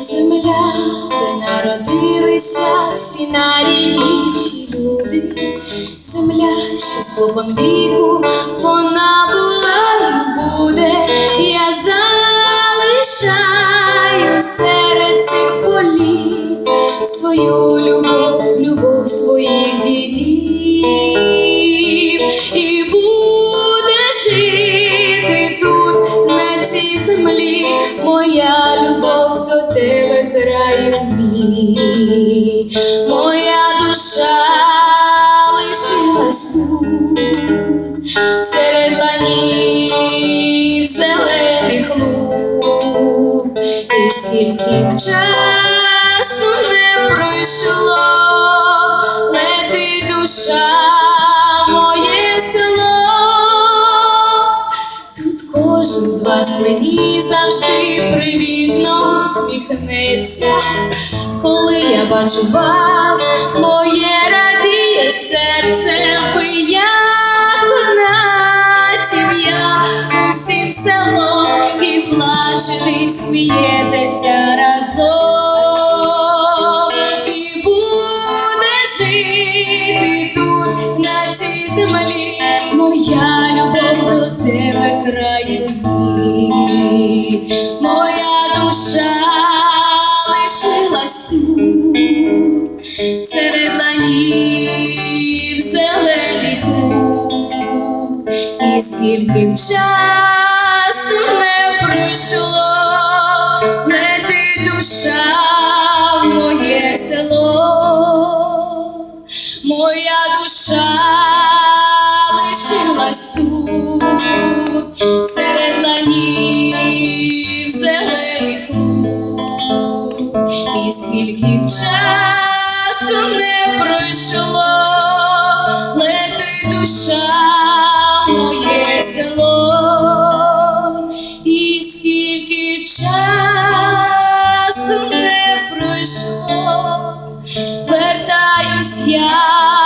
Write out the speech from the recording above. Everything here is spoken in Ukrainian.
Земля, де народилися всі найрідніші люди, земля, що спокон віку вона була і буде, я залишаю серед цих полів свою любов, любов своїх землі, моя любов до тебе грає в мій, моя душа лишилась тут, серед ланів зелених луг, і скільки б вас мені завжди привітно усміхнеться. Коли я бачу вас, моє радіє серце, ви як одна сім'я, усім село і плачете, смієтеся разом, і буде жити тут, на цій землі, моя душа лишилась тут, серед ланів зелених луг, і скільки б часу не пройшло, душа в моє село, моя душа лишилась тут, скільки часу не пройшло, лети душа моє село, і скільки часу не пройшло, вертаюсь я